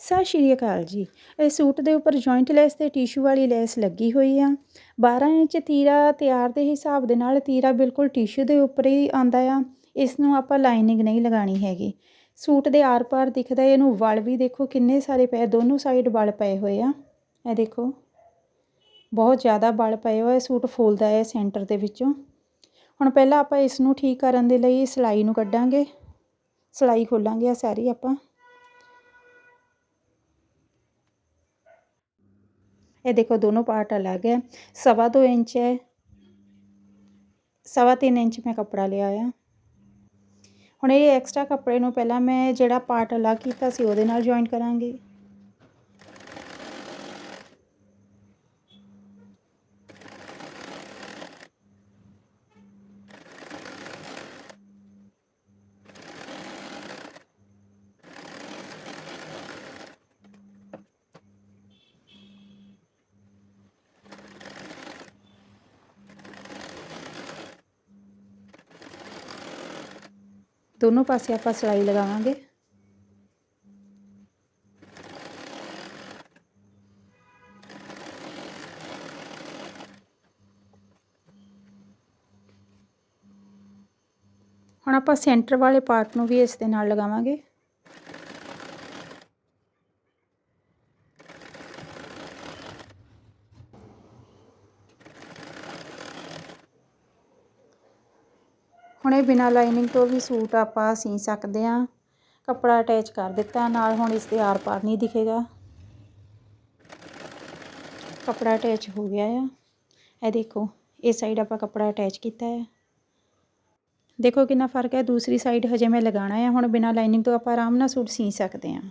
ਸਤਿ ਸ਼੍ਰੀ ਅਕਾਲ ਜੀ। ਇਹ ਸੂਟ ਦੇ ਉੱਪਰ ਜੁਆਇੰਟ ਲੈਸ ਤੇ ਟਿਸ਼ੂ ਵਾਲੀ ਲੈਸ ਲੱਗੀ ਹੋਈ ਆ। 12 ਇੰਚ ਤੀਰਾ ਤਿਆਰ ਦੇ ਹਿਸਾਬ ਦੇ ਨਾਲ ਤੀਰਾ ਬਿਲਕੁਲ ਟਿਸ਼ੂ ਦੇ ਉੱਪਰ ਹੀ ਆਂਦਾ ਆ। ਇਸ ਨੂੰ ਆਪਾਂ ਲਾਈਨਿੰਗ ਨਹੀਂ ਲਗਾਣੀ ਹੈਗੀ। ਸੂਟ ਦੇ ਆਰ-ਪਾਰ ਦਿਖਦਾ ਇਹਨੂੰ ਵਲ ਵੀ ਦੇਖੋ ਕਿੰਨੇ ਸਾਰੇ ਪਏ, ਦੋਨੋਂ ਸਾਈਡ ਵਲ ਪਏ ਹੋਏ ਆ। ਇਹ ਦੇਖੋ, ਬਹੁਤ ਜ਼ਿਆਦਾ ਵਲ ਪਏ ਹੋਏ ਸੂਟ ਫੁੱਲਦਾ ਹੈ ਸੈਂਟਰ ਦੇ ਵਿੱਚੋਂ। ਹੁਣ ਪਹਿਲਾਂ ਆਪਾਂ ਇਸ ਨੂੰ ਠੀਕ ਕਰਨ ਦੇ ਲਈ ਸਿਲਾਈ ਨੂੰ ਕੱਢਾਂਗੇ। ਸਿਲਾਈ ਖੋਲਾਂਗੇ ਆ ਸਾਰੀ ਆਪਾਂ। ਇਹ ਦੇਖੋ ਦੋਨੋਂ ਪਾਰਟ ਅਲੱਗ ਹੈ। ਸਵਾ ਦੋ ਇੰਚ ਹੈ। ਸਵਾ ਤਿੰਨ ਇੰਚ ਮੈਂ ਕੱਪੜਾ ਲਿਆ ਆ। ਹੁਣ ਇਹ ਐਕਸਟਰਾ ਕੱਪੜੇ ਨੂੰ ਪਹਿਲਾਂ ਮੈਂ ਜਿਹੜਾ ਪਾਰਟ ਅਲੱਗ ਕੀਤਾ ਸੀ ਉਹਦੇ ਨਾਲ ਜੁਆਇਨ ਕਰਾਂਗੀ। ਦੋਨੋਂ ਪਾਸੇ ਆਪਾਂ ਸਿਲਾਈ ਲਗਾਵਾਂਗੇ। ਹੁਣ ਆਪਾਂ ਸੈਂਟਰ ਵਾਲੇ ਪਾਰਟ ਨੂੰ ਵੀ ਇਸ ਦੇ ਨਾਲ ਲਗਾਵਾਂਗੇ। ਹੁਣ ਇਹ ਬਿਨਾਂ ਲਾਈਨਿੰਗ ਤੋਂ ਵੀ ਸੂਟ ਆਪਾਂ ਸੀ ਸਕਦੇ ਆ ਕੱਪੜਾ ਅਟੈਚ ਕਰ ਦਿੱਤਾ, ਨਾਲ ਹੁਣ ਇਸ ਦੇ ਆਰ ਪਾਰ ਨਹੀਂ ਦਿਖੇਗਾ। ਕੱਪੜਾ ਅਟੈਚ ਹੋ ਗਿਆ ਆ। ਇਹ ਦੇਖੋ, ਇਹ ਸਾਈਡ ਆਪਾਂ ਕੱਪੜਾ ਅਟੈਚ ਕੀਤਾ ਹੈ ਦੇਖੋ ਕਿੰਨਾ ਫ਼ਰਕ ਹੈ, ਦੂਸਰੀ ਸਾਈਡ ਹਜੇ ਮੈਂ ਲਗਾਣਾ ਹੈ ਹੁਣ ਬਿਨਾਂ ਲਾਈਨਿੰਗ ਤੋਂ ਆਪਾਂ ਆਰਾਮ ਨਾਲ ਸੂਟ ਸੀ ਸਕਦੇ ਹਾਂ।